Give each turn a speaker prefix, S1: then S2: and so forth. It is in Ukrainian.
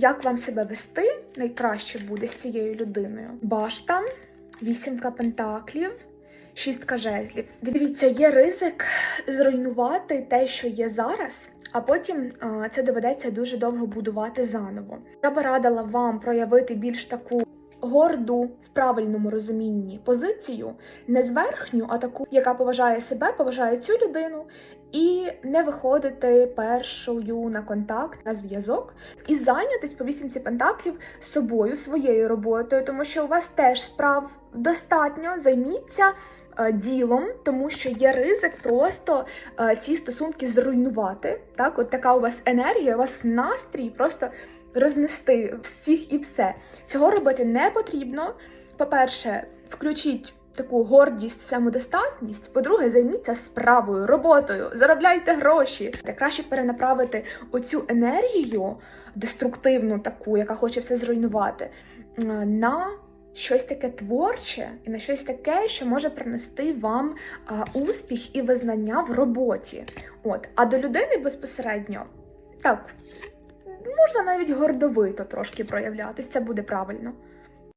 S1: як вам себе вести найкраще буде з цією людиною. Башта, вісімка пентаклів. Шістка жезлів. Дивіться, є ризик зруйнувати те, що є зараз, а потім це доведеться дуже довго будувати заново. Я би радила вам проявити більш таку горду в правильному розумінні позицію, не зверхню, а таку, яка поважає себе, поважає цю людину, і не виходити першою на контакт, на зв'язок, і зайнятись по вісімці пентаклів собою, своєю роботою, тому що у вас теж справ достатньо, займіться е, ділом, тому що є ризик просто е, ці стосунки зруйнувати. Так, от така у вас енергія, у вас настрій просто рознести всіх і все. Цього робити не потрібно. По-перше, включіть таку гордість, самодостатність. По-друге, займіться справою, роботою, заробляйте гроші. Та краще перенаправити оцю енергію деструктивну, таку, яка хоче все зруйнувати, е, на щось таке творче і на щось таке, що може принести вам успіх і визнання в роботі. От, а до людини безпосередньо так. Можна навіть гордовито трошки проявлятись, це буде правильно.